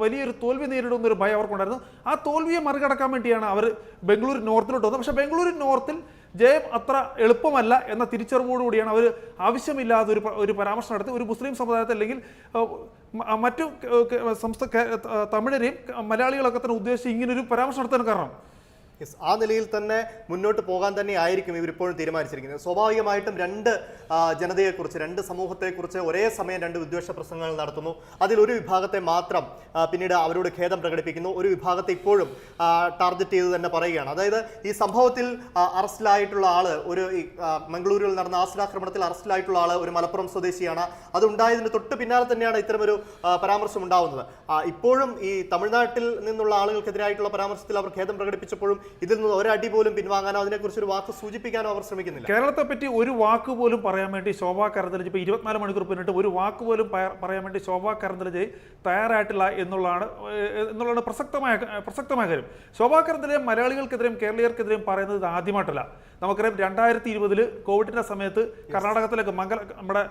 വലിയൊരു തോൽവി നേരിടുന്ന ഒരു ഭയം അവർക്കുണ്ടായിരുന്നു. ആ തോൽവിയെ മറികടക്കാൻ വേണ്ടിയാണ് അവർ ബംഗളൂരു നോർത്തിലോട്ട് വന്നത്. പക്ഷേ ബംഗളൂരു നോർത്തിൽ ജയം അത്ര എളുപ്പമല്ല എന്ന തിരിച്ചറിവോടുകൂടിയാണ് അവർ ആവശ്യമില്ലാതെ ഒരു ഒരു പരാമർശം നടത്തി. ഒരു മുസ്ലിം സമുദായത്തെ അല്ലെങ്കിൽ മറ്റു സംസ്ഥാന തമിഴരെയും മലയാളികളൊക്കെ തന്നെ ഉദ്ദേശിച്ച് ഇങ്ങനൊരു പരാമർശം നടത്താൻ കാരണം. യെസ് ആ നിലയിൽ തന്നെ മുന്നോട്ട് പോകാൻ തന്നെ ആയിരിക്കും ഇവരിപ്പോഴും തീരുമാനിച്ചിരിക്കുന്നത്. സ്വാഭാവികമായിട്ടും രണ്ട് ജനതയെക്കുറിച്ച് രണ്ട് സമൂഹത്തെക്കുറിച്ച് ഒരേ സമയം രണ്ട് വിദ്വേഷ പ്രസംഗങ്ങൾ നടത്തുന്നു. അതിലൊരു വിഭാഗത്തെ മാത്രം പിന്നീട് അവരോട് ഖേദം പ്രകടിപ്പിക്കുന്നു. ഒരു വിഭാഗത്തെ ഇപ്പോഴും ടാർഗറ്റ് ചെയ്ത് തന്നെ പറയുകയാണ്. അതായത് ഈ സംഭവത്തിൽ അറസ്റ്റിലായിട്ടുള്ള ആൾ ഒരു മംഗളൂരുവിൽ നടന്ന ആസിഡാക്രമണത്തിൽ അറസ്റ്റിലായിട്ടുള്ള ആൾ ഒരു മലപ്പുറം സ്വദേശിയാണ്. അതുണ്ടായതിന് തൊട്ട് പിന്നാലെ തന്നെയാണ് ഇത്തരമൊരു പരാമർശം ഉണ്ടാവുന്നത്. ഇപ്പോഴും ഈ തമിഴ്നാട്ടിൽ നിന്നുള്ള ആളുകൾക്കെതിരായിട്ടുള്ള പരാമർശത്തിൽ അവർ ഖേദം പ്രകടിപ്പിച്ചപ്പോഴും ഇതിൽ നിന്ന് ഒരടി പോലും പിൻവാങ്ങാനോ അതിനെക്കുറിച്ച് ഒരു വാക്ക് സൂചിപ്പിക്കാനോ അവർ ശ്രമിക്കുന്നില്ല. കേരളത്തെ പറ്റി ഒരു വാക്ക് പോലും പറയാൻ വേണ്ടി ശോഭാ കരന്തലജ് ഇപ്പോൾ ഇരുപത്തിനാല് മണിക്കൂർ പിന്നിട്ട് ഒരു വാക്ക് പോലും പറയാൻ വേണ്ടി ശോഭാ കരന്തലജ് തയ്യാറായിട്ടില്ല എന്നുള്ളതാണ് എന്നുള്ളതാണ് പ്രസക്തമായ പ്രസക്തമായ കാര്യം. ശോഭാ കരന്തലജ് മലയാളികൾക്കെതിരെയും കേരളീയർക്കെതിരെയും പറയുന്നത് ഇത് ആദ്യമായിട്ടല്ല. നമുക്കറിയാം രണ്ടായിരത്തി ഇരുപതിൽ കോവിഡിന്റെ സമയത്ത് കർണാടകത്തിലേക്ക് മംഗല നമ്മുടെ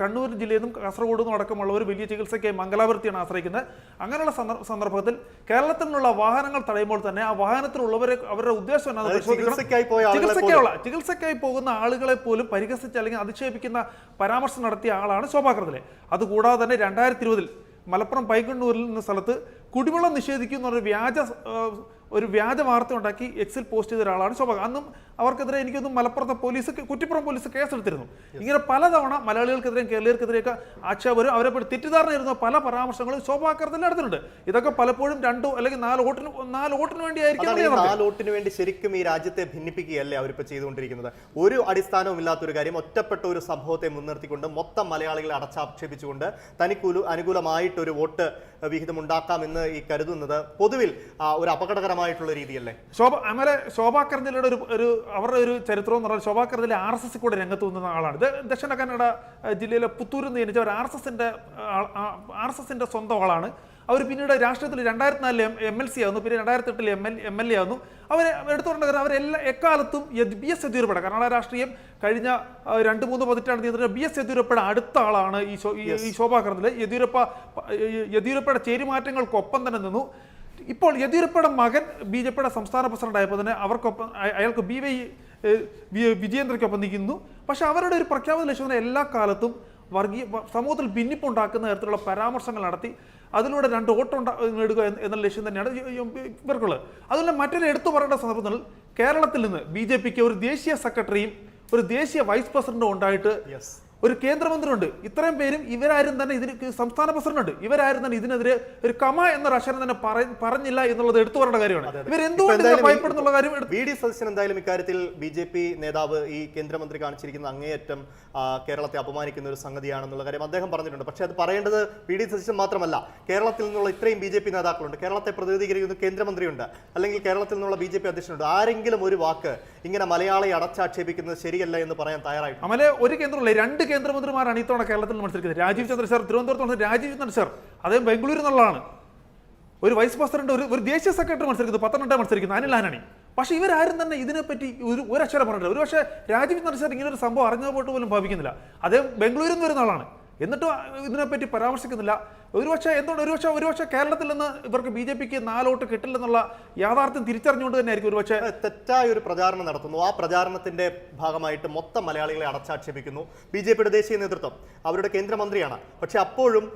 കണ്ണൂർ ജില്ലയിൽ നിന്നും കാസർഗോഡ് നിന്നും അടക്കമുള്ളവർ വലിയ ചികിത്സയ്ക്കായി മംഗലാപുരത്തെയാണ് ആശ്രയിക്കുന്നത്. അങ്ങനെയുള്ള സന്ദർ- സന്ദർഭത്തിൽ കേരളത്തിൽ നിന്നുള്ള വാഹനങ്ങൾ തടയുമ്പോൾ തന്നെ ആ വാഹനത്തിലുള്ളവരെ അവരുടെ ഉദ്ദേശം ചികിത്സയ്ക്കായി ചികിത്സയ്ക്കുള്ള ചികിത്സയ്ക്കായി പോകുന്ന ആളുകളെ പോലും പരിഹസിച്ച് അല്ലെങ്കിൽ അധിക്ഷേപിക്കുന്ന പരാമർശം നടത്തിയ ആളാണ് ശോഭാകർത്തിലെ അതുകൂടാതെ തന്നെ രണ്ടായിരത്തി ഇരുപതിൽ മലപ്പുറം പൈക്കണ്ണൂരിൽ എന്ന സ്ഥലത്ത് കുടിവെള്ളം നിഷേധിക്കുന്ന ഒരു വ്യാജ ഒരു വ്യാജ വാർത്ത ഉണ്ടാക്കി എക്സിൽ പോസ്റ്റ് ചെയ്ത ഒരാളാണ് ശോഭ. അന്നും അവർക്കെതിരെ എനിക്കൊന്നും മലപ്പുറത്തെ പോലീസ് കുറ്റിപ്പുറം പോലീസ് കേസെടുത്തിരുന്നു. ഇങ്ങനെ പലതവണ മലയാളികൾക്കെതിരെയും കേരളീയർക്കെതിരെയൊക്കെ ആക്ഷേപരും അവരെ പറ്റി തെറ്റിദ്ധാരണ ഇരുന്ന പല പരാമർശങ്ങളും തന്നെ നടന്നിട്ടുണ്ട്. ഇതൊക്കെ പലപ്പോഴും രണ്ടോ അല്ലെങ്കിൽ നാല് വോട്ടിന് നാല് വോട്ടിന് വേണ്ടിയായിരിക്കും അവർ നാലോട്ടിന് വേണ്ടി ശരിക്കും ഈ രാജ്യത്തെ ഭിന്നിപ്പിക്കുകയല്ലേ അവരിപ്പോൾ ചെയ്തുകൊണ്ടിരിക്കുന്നത്? ഒരു അടിസ്ഥാനവും ഇല്ലാത്തൊരു കാര്യം ഒറ്റപ്പെട്ട ഒരു സംഭവത്തെ മുൻനിർത്തിക്കൊണ്ട് മൊത്തം മലയാളികളെ അടച്ചാക്ഷേപിച്ചുകൊണ്ട് തനിക്ക് അനുകൂലമായിട്ട് ഒരു വോട്ട് വിഹിതം ഉണ്ടാക്കാമെന്ന് ഈ കരുതുന്നത് പൊതുവിൽ ഒരു ഒരു അപകടകരമായിട്ടുള്ള രീതിയല്ലേ? ശോഭ അങ്ങനെ ശോഭാ ഒരു ഒരു അവരുടെ ഒരു ചരിത്രം എന്ന് പറഞ്ഞാൽ ശോഭാ ആർ എസ് എസ് കൂടെ രംഗത്ത് വന്ന ആളാണ്. ഇത് ദക്ഷിണ കന്നഡ ജില്ലയിലെ പുത്തൂരിൽ നിന്ന് ജനിച്ച ഒരു ആർ എസ് എസിന്റെ ആർ എസ് എസിന്റെ സ്വന്തം ആളാണ്. അവർ പിന്നീട് രാഷ്ട്രീയത്തിൽ രണ്ടായിരത്തി നാലിൽ എം എൽ സി ആവുന്നു പിന്നെ രണ്ടായിരത്തി എട്ടിൽ M L M L A ആവുന്നു. അവർ എടുത്തു പറഞ്ഞ കാര്യം അവരെല്ലാ എക്കാലത്തും ബി എസ് യെദ്യൂരപ്പെടെ കർണാടക രാഷ്ട്രീയം കഴിഞ്ഞ രണ്ട് മൂന്ന് പതിറ്റാണ്ട് നിയന്ത്രിച്ച ബി എസ് യെദ്യൂരപ്പയുടെ അടുത്ത ആളാണ് ഈ ശോ- ഈ- ഈ ശോഭാ കരഞ്ചൽ യെദ്യൂരപ്പ യെദ്യൂരപ്പയുടെ ചേരിമാറ്റങ്ങൾക്കൊപ്പം തന്നെ നിന്നു. ഇപ്പോൾ യെദ്യൂരപ്പയുടെ മകൻ ബി ജെ പിയുടെ സംസ്ഥാന പ്രസിഡന്റ് ആയപ്പോൾ തന്നെ അവർക്കൊപ്പം അയ- അയാൾക്ക് ബി വൈ വിജയേന്ദ്രയ്ക്കൊപ്പം നിൽക്കുന്നു. പക്ഷേ അവരുടെ ഒരു പ്രഖ്യാപന ലക്ഷ്യം എല്ലാ കാലത്തും വർഗീയ സമൂഹത്തിൽ ഭിന്നിപ്പുണ്ടാക്കുന്ന തരത്തിലുള്ള പരാമർശങ്ങൾ നടത്തി അതിലൂടെ രണ്ട് വോട്ട് നേടുക എന്ന- ലക്ഷ്യം തന്നെയാണ് ഇവർക്കുള്ളത്. അതുപോലെ മറ്റൊരു എടുത്തു പറയേണ്ട സന്ദർഭത്തിൽ കേരളത്തിൽ നിന്ന് ബി ഒരു ദേശീയ സെക്രട്ടറിയും ഒരു ദേശീയ വൈസ് പ്രസിഡന്റും ഉണ്ടായിട്ട് ഒരു കേന്ദ്രമന്ത്രിയുണ്ട്. ഇത്രയും പേരും ഇവരാരും തന്നെ ഇതിന് സംസ്ഥാന പ്രസിഡന്റ് ഇവരാരും തന്നെ ഇതിനെതിരെ ഒരു കമ എന്ന അക്ഷരം തന്നെ പറഞ്ഞില്ല എന്നുള്ളത് എടുത്തു പറയേണ്ട കാര്യമാണ്. ഇവർ എന്തുകൊണ്ട് ഭയപ്പെടുന്നുള്ള കാര്യം വി ഡി സതീശൻ എന്തായാലും ഇക്കാര്യത്തിൽ ബി ജെ പി നേതാവ് ഈ കേന്ദ്രമന്ത്രി കാണിച്ചിരിക്കുന്ന അങ്ങേയറ്റം കേരളത്തെ അപമാനിക്കുന്ന ഒരു സംഗതിയാണെന്നുള്ള കാര്യം അദ്ദേഹം പറഞ്ഞിട്ടുണ്ട്. പക്ഷേ അത് പറയേണ്ടത് വി ഡി സതീശൻ മാത്രമല്ല. കേരളത്തിൽ നിന്നുള്ള ഇത്രയും ബി ജെ പി നേതാക്കളുണ്ട്. കേരളത്തെ പ്രതിനിധീകരിക്കുന്ന കേന്ദ്രമന്ത്രിയുണ്ട്. അല്ലെങ്കിൽ കേരളത്തിൽ നിന്നുള്ള ബി ജെ പി അധ്യക്ഷനുണ്ട്. ആരെങ്കിലും ഒരു വാക്ക് ഇങ്ങനെ മലയാളിയെ അടച്ചാക്ഷേപിക്കുന്നത് ശരിയല്ല എന്ന് പറയാൻ തയ്യാറായിട്ടുണ്ട്. അമലെ ഒരു കേന്ദ്രമല്ലേ രണ്ട് കേന്ദ്രമന്ത്രിമാരാണ് ഇത്തവണ കേരളത്തിൽ മത്സരിക്കുന്നത്. രാജീവ് ചന്ദ്ര സാർ തിരുവനന്തപുരത്ത് വന്നത് രാജീവ് ചന്ദ്ര സാർ അദ്ദേഹം ബംഗളൂരു എന്നുള്ളതാണ്. ഒരു വൈസ് പ്രസിഡന്റ് ഒരു ഒരു ദേശീയ സെക്രട്ടറി മത്സരിക്കുന്നത് പത്തനംതിട്ട മത്സരിക്കുന്നത് അനിൽ ആനണി പക്ഷേ ഇവരാരും തന്നെ ഇതിനെപ്പറ്റി ഒരു ഒരു അക്ഷരം പറഞ്ഞിട്ടില്ല. ഒരു പക്ഷേ രാജീവ് ചന്ദ്ര സാർ ഇങ്ങനെ ഒരു സംഭവം അറിഞ്ഞ പോട്ട് പോലും ഭാവിക്കുന്നില്ല. അദ്ദേഹം ബംഗളൂരിൽ നിന്ന് വരുന്ന ആളാണ്. എന്നിട്ടും ഇതിനെപ്പറ്റി പരാമർശിക്കുന്നില്ല. ഒരുപക്ഷെ എന്തുകൊണ്ട് ഒരുപക്ഷെ ഒരുപക്ഷെ കേരളത്തിൽ നിന്ന് ഇവർക്ക് ബി ജെ പിക്ക് നാലോട്ട് കിട്ടില്ലെന്നുള്ള യാഥാർത്ഥ്യം തിരിച്ചറിഞ്ഞുകൊണ്ട് തന്നെ ആയിരിക്കും ഒരുപക്ഷെ തെറ്റായ ഒരു പ്രചാരണം നടത്തുന്നു. ആ പ്രചാരണത്തിന്റെ ഭാഗമായിട്ട് മൊത്തം മലയാളികളെ അടച്ചാക്ഷേപിക്കുന്നു ബി ജെ പിയുടെ ദേശീയ നേതൃത്വം. അവരുടെ കേന്ദ്രമന്ത്രിയാണ്. പക്ഷെ അപ്പോഴും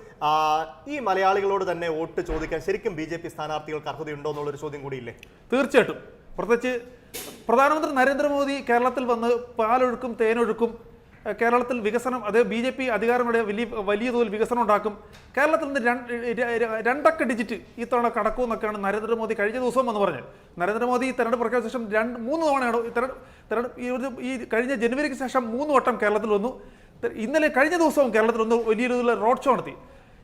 ഈ മലയാളികളോട് തന്നെ വോട്ട് ചോദിക്കാൻ ശരിക്കും ബി ജെ പി സ്ഥാനാർത്ഥികൾക്ക് അർഹതയുണ്ടോ എന്നുള്ളൊരു ചോദ്യം കൂടിയില്ലേ? തീർച്ചയായിട്ടും. പ്രത്യേകിച്ച് പ്രധാനമന്ത്രി നരേന്ദ്രമോദി കേരളത്തിൽ വന്ന് പാലൊഴുക്കും തേനൊഴുക്കും കേരളത്തിൽ വികസനം അത് ബി ജെ പി അധികാരങ്ങളുടെ വലിയ വലിയ തോതിൽ വികസനം ഉണ്ടാക്കും. കേരളത്തിൽ നിന്ന് രണ്ടക്ക ഡിജിറ്റ് ഈ തവണ കടക്കും എന്നൊക്കെയാണ് നരേന്ദ്രമോദി കഴിഞ്ഞ ദിവസം എന്ന് പറഞ്ഞത്. നരേന്ദ്രമോദി ഈ തെരഞ്ഞെടുപ്പ് പ്രഖ്യാപിച്ച ശേഷം രണ്ട് മൂന്ന് തവണയാണ് തെരഞ്ഞെടുപ്പ് ഈ കഴിഞ്ഞ ജനുവരിക്ക് ശേഷം മൂന്ന് വട്ടം കേരളത്തിൽ വന്നു. ഇന്നലെ കഴിഞ്ഞ ദിവസവും കേരളത്തിൽ ഒന്ന് വലിയ രീതിയിലുള്ള റോഡ് ഷോ നടത്തി.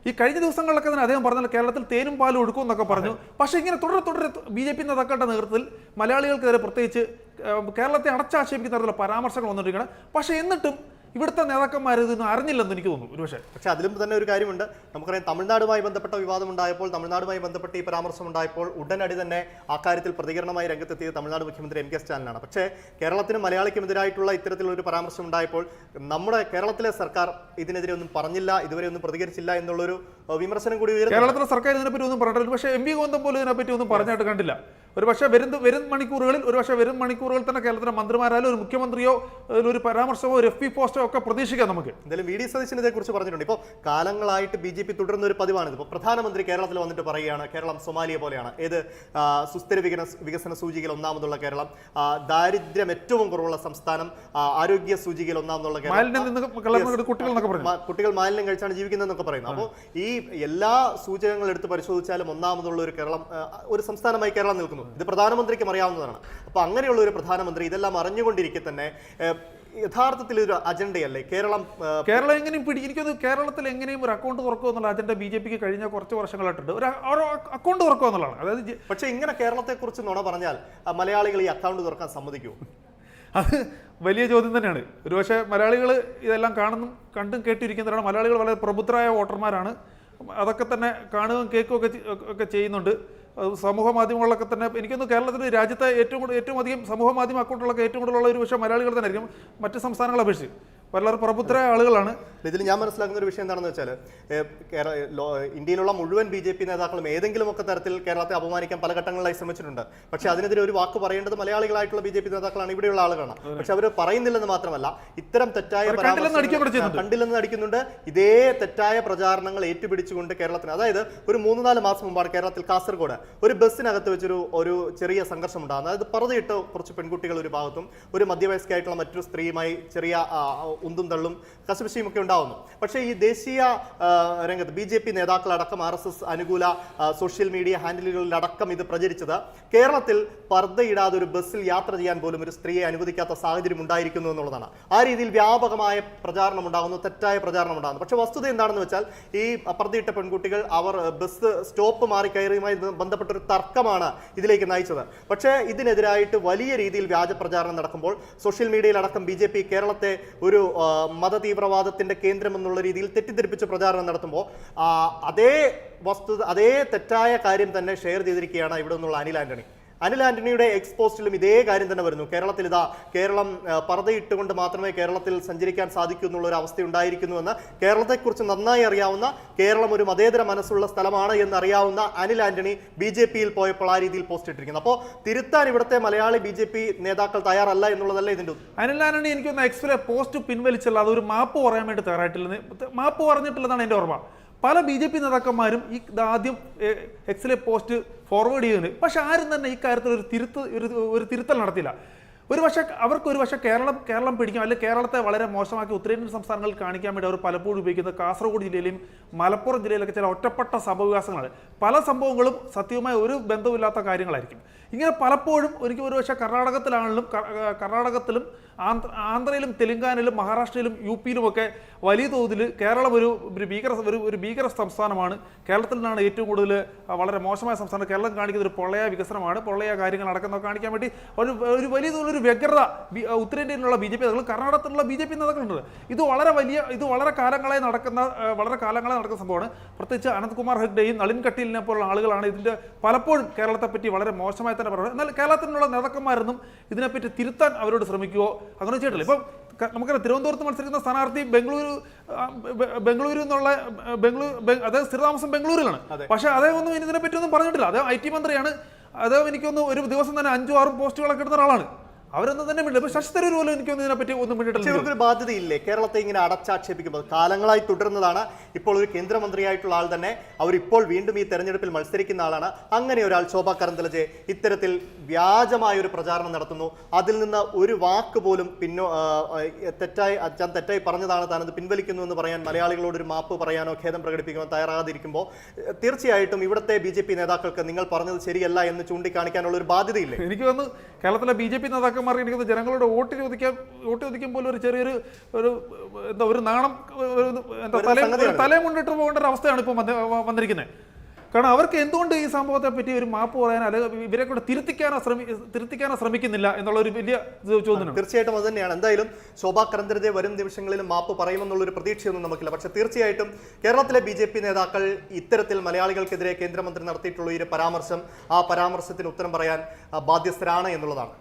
ഈ കഴിഞ്ഞ ദിവസങ്ങളിലൊക്കെ തന്നെ അദ്ദേഹം പറഞ്ഞാൽ കേരളത്തിൽ തേനും പാലും ഒഴുക്കും എന്നൊക്കെ പറഞ്ഞു. പക്ഷേ ഇങ്ങനെ തുടരെ തുടരെ ബി ജെ പി നേതാക്കളുടെ നേതൃത്വത്തിൽ മലയാളികൾക്കെതിരെ പ്രത്യേകിച്ച് കേരളത്തെ അടച്ചാക്ഷേപിക്കുന്ന തരത്തിലുള്ള പരാമർശങ്ങൾ വന്നിരിക്കുകയാണ് പക്ഷേ എന്നിട്ടും ഇവിടുത്തെ നേതാക്കന്മാർ ഇതൊന്നും അറിഞ്ഞില്ലെന്ന് എനിക്ക് തോന്നുന്നു. ഒരുപക്ഷെ പക്ഷെ അതിലും തന്നെ ഒരു കാര്യമുണ്ട്. നമുക്കറിയാം തമിഴ്നാടുമായി ബന്ധപ്പെട്ട വിവാദം ഉണ്ടായപ്പോൾ തമിഴ്നാടുമായി ബന്ധപ്പെട്ട ഈ പരാമർശം ഉണ്ടായപ്പോൾ ഉടനടി തന്നെ അക്കാര്യത്തിൽ പ്രതികരണമായി രംഗത്തെത്തിയത് തമിഴ്നാട് മുഖ്യമന്ത്രി എം കെ സ്റ്റാലിനാണ്. പക്ഷേ കേരളത്തിന് മലയാളിക്കും എതിരായിട്ടുള്ള ഇത്തരത്തിലുള്ള ഒരു പരാമർശം ഉണ്ടായപ്പോൾ നമ്മുടെ കേരളത്തിലെ സർക്കാർ ഇതിനെതിരെ ഒന്നും പറഞ്ഞില്ല ഇതുവരെ ഒന്നും പ്രതികരിച്ചില്ല എന്നുള്ളൊരു വിമർശനം കൂടി കേരളത്തിലെ സർക്കാർ ഇതിനെപ്പറ്റി ഒന്നും പറഞ്ഞിട്ടില്ല. പക്ഷേ എം പി ഗോന്തം പോലും ഇതിനെപ്പറ്റി ഒന്നും പറഞ്ഞായിട്ട് കണ്ടില്ല. ഒരു പക്ഷേ വരും വരും മണിക്കൂറുകളിൽ ഒരു പക്ഷേ വരും മണിക്കൂറുകളിൽ തന്നെ കേരളത്തിലെ മന്ത്രിമാരായാലും ഒരു മുഖ്യമന്ത്രിയോ ഒരു പരാമർശമോ ഒരു എഫ് പി പോസ്റ്റോ ഒക്കെ പ്രതീക്ഷിക്കാം നമുക്ക്. എന്തായാലും വി ഡി സതീശൻ ഇതേക്കുറിച്ച് പറഞ്ഞിട്ടുണ്ട്. ഇപ്പോൾ കാലങ്ങളായിട്ട് ബി ജെ പി തുടരുന്ന ഒരു പതിവാണിത്. ഇപ്പോൾ പ്രധാനമന്ത്രി കേരളത്തിൽ വന്നിട്ട് പറയുകയാണ് കേരളം സൊമാലിയ പോലെയാണ്. ഏത് സുസ്ഥിര വികസന വികസന സൂചികയിൽ ഒന്നാമതുള്ള കേരളം ദാരിദ്ര്യം ഏറ്റവും കുറവുള്ള സംസ്ഥാനം ആരോഗ്യ സൂചികയിൽ ഒന്നാമതുള്ള കേരളം. കുട്ടികൾ മാലിന്യം കഴിച്ചാണ് ജീവിക്കുന്നതെന്നൊക്കെ പറയുന്നത് അപ്പോൾ ഈ എല്ലാ സൂചകങ്ങൾ എടുത്ത് പരിശോധിച്ചാലും ഒന്നാമതുള്ള ഒരു കേരളം ഒരു സംസ്ഥാനമായി കേരളം നിൽക്കുന്നു. ഇത് പ്രധാനമന്ത്രിക്കും അറിയാവുന്നതാണ്. അപ്പോൾ അങ്ങനെയുള്ള ഒരു പ്രധാനമന്ത്രി ഇതെല്ലാം അറിഞ്ഞുകൊണ്ടിരിക്കെ തന്നെ യഥാർത്ഥത്തിൽ ഒരു അജണ്ടയല്ലേ? കേരളം കേരളം എങ്ങനെയും പിടി എനിക്കത് കേരളത്തിൽ എങ്ങനെയും ഒരു അക്കൗണ്ട് തുറക്കുക എന്നുള്ള അജണ്ട ബി ജെ പിക്ക് കഴിഞ്ഞ കുറച്ച് വർഷങ്ങളായിട്ടുണ്ട്. ഒരു അക്കൗണ്ട് തുറക്കുക എന്നുള്ളതാണ്. അതായത് പക്ഷേ ഇങ്ങനെ കേരളത്തെക്കുറിച്ച് നുണ പറഞ്ഞാൽ മലയാളികൾ ഈ അക്കൗണ്ട് തുറക്കാൻ സമ്മതിക്കുമോ <laughs> അത് വലിയ ചോദ്യം തന്നെയാണ്. ഒരുപക്ഷെ മലയാളികൾ ഇതെല്ലാം കാണുന്നും കണ്ടും കേട്ടിരിക്കുന്നവരാണ്. മലയാളികൾ വളരെ പ്രബുദ്ധരായ വോട്ടർമാരാണ്. അതൊക്കെ തന്നെ കാണുകയും കേൾക്കുകയൊക്കെ ഒക്കെ ചെയ്യുന്നുണ്ട്. സമൂഹ മാധ്യമങ്ങളിലൊക്കെ തന്നെ എനിക്കൊന്ന് കേരളത്തിൽ രാജ്യത്തെ ഏറ്റവും കൂടുതൽ ഏറ്റവും അധികം സമൂഹ മാധ്യമ അക്കൗണ്ടുകളൊക്കെ ഏറ്റവും കൂടുതലുള്ള ഒരു പക്ഷേ മലയാളികൾ തന്നെ ആയിരിക്കും മറ്റ് സംസ്ഥാനങ്ങളെ അപേക്ഷിച്ച്. വളരെ പ്രബുദ്ധരായ ആളുകളാണ്. ഇതിൽ ഞാൻ മനസ്സിലാക്കുന്ന ഒരു വിഷയം എന്താണെന്ന് വെച്ചാൽ ഇന്ത്യയിലുള്ള മുഴുവൻ ബി ജെ പി നേതാക്കളും ഏതെങ്കിലുമൊക്കെ തരത്തിൽ കേരളത്തെ അപമാനിക്കാൻ പല ഘട്ടങ്ങളിലായി ശ്രമിച്ചിട്ടുണ്ട്. പക്ഷെ അതിനെതിരെ ഒരു വാക്ക് പറയേണ്ടത് മലയാളികളായിട്ടുള്ള ബി ജെ പി നേതാക്കളാണ് ഇവിടെയുള്ള ആളുകളാണ്. പക്ഷെ അവർ പറയുന്നില്ലെന്ന് മാത്രമല്ല ഇത്തരം തെറ്റായ കണ്ടില്ലെന്ന് അടിക്കുന്നുണ്ട്. ഇതേ തെറ്റായ പ്രചാരണങ്ങൾ ഏറ്റുപിടിച്ചുകൊണ്ട് കേരളത്തിന് അതായത് ഒരു മൂന്ന് നാല് മാസം മുമ്പാണ് കേരളത്തിൽ കാസർഗോഡ് ഒരു ബസ്സിനകത്ത് വെച്ചൊരു ഒരു ചെറിയ സംഘർഷം ഉണ്ടാകുന്നത് അതായത് പറതിയിട്ട് കുറച്ച് പെൺകുട്ടികൾ ഒരു ഭാഗത്തും ഒരു മധ്യവയസ്കയായിട്ടുള്ള മറ്റൊരു സ്ത്രീയുമായി ചെറിയ ഉന്തും തള്ളും കശപിശയും ഒക്കെ ഉണ്ടാവുന്നു. പക്ഷേ ഈ ദേശീയ രംഗത്ത് ബി ജെ പി നേതാക്കളടക്കം ആർ എസ് എസ് അനുകൂല സോഷ്യൽ മീഡിയ ഹാൻഡിലുകളിലടക്കം ഇത് പ്രചരിച്ചത്. കേരളത്തിൽ പർദ്ദയിടാതെ ഒരു ബസ്സിൽ യാത്ര ചെയ്യാൻ പോലും ഒരു സ്ത്രീയെ അനുവദിക്കാത്ത സാഹചര്യം ഉണ്ടായിരിക്കുന്നു എന്നുള്ളതാണ്. ആ രീതിയിൽ വ്യാപകമായ പ്രചാരണം ഉണ്ടാകുന്നു തെറ്റായ പ്രചാരണം ഉണ്ടാകുന്നു. പക്ഷേ വസ്തുത എന്താണെന്ന് വെച്ചാൽ ഈ പർദ്ദയിട്ട പെൺകുട്ടികൾ അവർ ബസ് സ്റ്റോപ്പ് മാറി കയറിയുമായി ബന്ധപ്പെട്ട ഒരു തർക്കമാണ് ഇതിലേക്ക് നയിച്ചത്. പക്ഷേ ഇതിനെതിരായിട്ട് വലിയ രീതിയിൽ വ്യാജ പ്രചാരണം നടക്കുമ്പോൾ സോഷ്യൽ മീഡിയയിലടക്കം ബി ജെ പി കേരളത്തെ ഒരു ആ, മതതീവ്രവാദത്തിന്റെ കേന്ദ്രം എന്നുള്ള രീതിയിൽ തെറ്റിദ്ധരിപ്പിച്ച് പ്രചാരണം നടത്തുമ്പോൾ അതേ വസ്തു അതേ തെറ്റായ കാര്യം തന്നെ ഷെയർ ചെയ്തിരിക്കുകയാണ് ഇവിടെ നിന്നുള്ള അനിൽ ആന്റണി. അനിൽ ആന്റണിയുടെ എക്സ്പോസ്റ്റിലും ഇതേ കാര്യം തന്നെ വരുന്നു. കേരളത്തിൽ ഇതാ കേരളം പറതയിട്ടുകൊണ്ട് മാത്രമേ കേരളത്തിൽ സഞ്ചരിക്കാൻ സാധിക്കൂ എന്നുള്ള ഒരു അവസ്ഥ ഉണ്ടായിരിക്കുന്നുവെന്ന് കേരളത്തെക്കുറിച്ച് നന്നായി അറിയാവുന്ന കേരളം ഒരു മതേതര മനസ്സുള്ള സ്ഥലമാണ് എന്ന് അറിയാവുന്ന അനിൽ ആന്റണി ബി ജെ പിയിൽ പോയപ്പോൾ ആ രീതിയിൽ പോസ്റ്റ് ഇട്ടിരിക്കുന്നത് അപ്പോൾ തിരുത്താൻ ഇവിടുത്തെ മലയാളി ബി ജെ പി നേതാക്കൾ തയ്യാറല്ല എന്നുള്ളതല്ല അനിൽ ആന്റണി എനിക്കൊന്ന് എക്സ്പ്രെ പോസ്റ്റ് പിൻവലിച്ചല്ല അതൊരു മാപ്പ് പറയാൻ വേണ്ടി തയ്യാറായിട്ടില്ലെന്ന് മാപ്പ് പറഞ്ഞിട്ടില്ലെന്നാണ് എന്റെ ഓർമ്മ. പല ബി ജെ പി നേതാക്കന്മാരും ഈ ആദ്യം എക്സിലെ പോസ്റ്റ് ഫോർവേഡ് ചെയ്യുന്നുണ്ട് പക്ഷെ ആരും തന്നെ ഈ കാര്യത്തിൽ ഒരു തിരുത്ത് ഒരു ഒരു തിരുത്തൽ നടത്തില്ല ഒരു പക്ഷേ അവർക്ക് ഒരു പക്ഷേ കേരളം കേരളം പിടിക്കാം അല്ലെങ്കിൽ കേരളത്തെ വളരെ മോശമാക്കി ഉത്തരേന്ത്യൻ സംസ്ഥാനങ്ങളിൽ കാണിക്കാൻ വേണ്ടി അവർ പലപ്പോഴും ഉപയോഗിക്കുന്നത് കാസർഗോഡ് ജില്ലയിലും മലപ്പുറം ജില്ലയിലൊക്കെ ചില ഒറ്റപ്പെട്ട സംഭവവികാസങ്ങളാണ്. പല സംഭവങ്ങളും സത്യവുമായി ഒരു ബന്ധമില്ലാത്ത കാര്യങ്ങളായിരിക്കും. ഇങ്ങനെ പലപ്പോഴും ഒരിക്കലും ഒരു പക്ഷേ കർണാടകത്തിലാണെങ്കിലും കർണാടകത്തിലും ആന്ധ്ര ആന്ധ്രയിലും തെലുങ്കാനയിലും മഹാരാഷ്ട്രയിലും യു പിയിലുമൊക്കെ വലിയ തോതിൽ കേരളം ഒരു ഒരു ഭീകര ഒരു ഒരു ഭീകര സംസ്ഥാനമാണ്. കേരളത്തിൽ നിന്നാണ് ഏറ്റവും കൂടുതൽ വളരെ മോശമായ സംസ്ഥാനം. കേരളം കാണിക്കുന്ന ഒരു പൊള്ളയ വികസനമാണ്. പൊള്ളയ കാര്യങ്ങൾ നടക്കുന്നതൊക്കെ കാണിക്കാൻ വേണ്ടി ഒരു ഒരു വലിയ തോതിലൊരു വ്യഗ്രത ഉത്തരേന്ത്യയിലുള്ള ബി ജെ പി നേതാക്കൾ കർണാടകത്തിലുള്ള ബി ജെ പി നേതാക്കളുണ്ട് ഇത് വളരെ വലിയ ഇത് വളരെ കാലങ്ങളായി നടക്കുന്ന വളരെ കാലങ്ങളായി നടക്കുന്ന സംഭവമാണ്. പ്രത്യേകിച്ച് അനന്ത്കുമാർ ഹെഗ്ഡെയും നളിൻ കട്ടീലിനെ പോലുള്ള ആളുകളാണ് ഇതിന്റെ പലപ്പോഴും കേരളത്തെ പറ്റി വളരെ മോശമായി തന്നെ പറയുന്നത്. എന്നാൽ കേരളത്തിനുള്ള നേതാക്കന്മാരൊന്നും ഇതിനെപ്പറ്റി തിരുത്താൻ അവരോട് ശ്രമിക്കുകയോ അങ്ങനെ ചെയ്തിട്ടില്ല. ഇപ്പം നമുക്കറിയാം തിരുവനന്തപുരത്ത് മത്സരിക്കുന്ന സ്ഥാനാർത്ഥി ബംഗളൂരു ബംഗളൂരു എന്നുള്ള ബംഗളൂരു അതായത് സ്ഥിരതാമസം ബംഗളൂരിലാണ്. പക്ഷെ അദ്ദേഹം ഒന്നും ഇതിനെ പറ്റി ഒന്നും പറഞ്ഞിട്ടില്ല. അദ്ദേഹം ഐ ടി മന്ത്രിയാണ്. അദ്ദേഹം എനിക്കൊന്ന് ഒരു ദിവസം തന്നെ അഞ്ചും ആറും പോസ്റ്റുകളൊക്കെ ഇടുന്ന ഒരാളാണ്. അവരൊന്നും തന്നെ മിണ്ടില്ല. ഇപ്പൊ ശശി തരൂർ പോലും എനിക്കൊന്നും ഇതിനെപ്പറ്റി ഒന്നും മിണ്ടിട്ടില്ല ഇവർക്കൊരു ബാധ്യതയില്ലേ? കേരളത്തെ ഇങ്ങനെ അടച്ചാക്ഷേപിക്കുമ്പോൾ കാലങ്ങളായി തുടരുന്നതാണ്. ഇപ്പോൾ ഒരു കേന്ദ്രമന്ത്രിയായിട്ടുള്ള ആൾ തന്നെ അവരിപ്പോൾ വീണ്ടും ഈ തെരഞ്ഞെടുപ്പിൽ മത്സരിക്കുന്ന ആളാണ്. അങ്ങനെ ഒരാൾ ശോഭ കരന്തലജെ ഇത്തരത്തിൽ വ്യാജമായ ഒരു പ്രചാരണം നടത്തുന്നു. അതിൽ നിന്ന് ഒരു വാക്ക് പോലും പിന്നോ തെറ്റായി അച്ഛൻ തെറ്റായി പറഞ്ഞതാണ് താനത് പിൻവലിക്കുന്നു എന്ന് പറയാൻ മലയാളികളോട് ഒരു മാപ്പ് പറയാനോ ഖേദം പ്രകടിപ്പിക്കാനോ തയ്യാറാകാതിരിക്കുമ്പോൾ തീർച്ചയായിട്ടും ഇവിടുത്തെ ബി ജെ പി നേതാക്കൾക്ക് നിങ്ങൾ പറഞ്ഞത് ശരിയല്ല എന്ന് ചൂണ്ടിക്കാണിക്കാനുള്ള ഒരു ബാധ്യതയില്ലേ? എനിക്ക് തോന്നുന്നു കേരളത്തിലെ ബി ജെ പി നേതാക്കന്മാർക്ക് ജനങ്ങളോട് വോട്ട് ചോദിക്കാൻ വോട്ട് ചോദിക്കാൻ പോലും ഒരു ചെറിയൊരു ഒരു എന്താ ഒരു നാണം ഒരു എന്താ തല തലേ സംഗതിയാണ്. പോകേണ്ട ഒരു അവസ്ഥയാണ് ഇപ്പോൾ വന്നിരിക്കുന്നത് കാരണം അവർക്ക് എന്തുകൊണ്ട് ഈ സംഭവത്തെ പറ്റി ഒരു മാപ്പ് പറയാൻ അല്ലെങ്കിൽ ഇവരെ കൂടെ തിരുത്തിക്കാനോ ശ്രമി തിരുത്തിക്കാനോ ശ്രമിക്കുന്നില്ല എന്നുള്ള ഒരു വലിയ ചോദ്യം തീർച്ചയായിട്ടും അത് തന്നെയാണ്. എന്തായാലും ശോഭാ കരന്തരതെ വരും നിമിഷങ്ങളിൽ മാപ്പ് പറയുമെന്നുള്ള ഒരു പ്രതീക്ഷയൊന്നും നമുക്കില്ല. പക്ഷെ തീർച്ചയായിട്ടും കേരളത്തിലെ ബി ജെ പി നേതാക്കൾ ഇത്തരത്തിൽ മലയാളികൾക്കെതിരെ കേന്ദ്രമന്ത്രി നടത്തിയിട്ടുള്ള ഒരു പരാമർശം ആ പരാമർശത്തിന് ഉത്തരം പറയാൻ ബാധ്യസ്ഥരാണ് എന്നുള്ളതാണ്.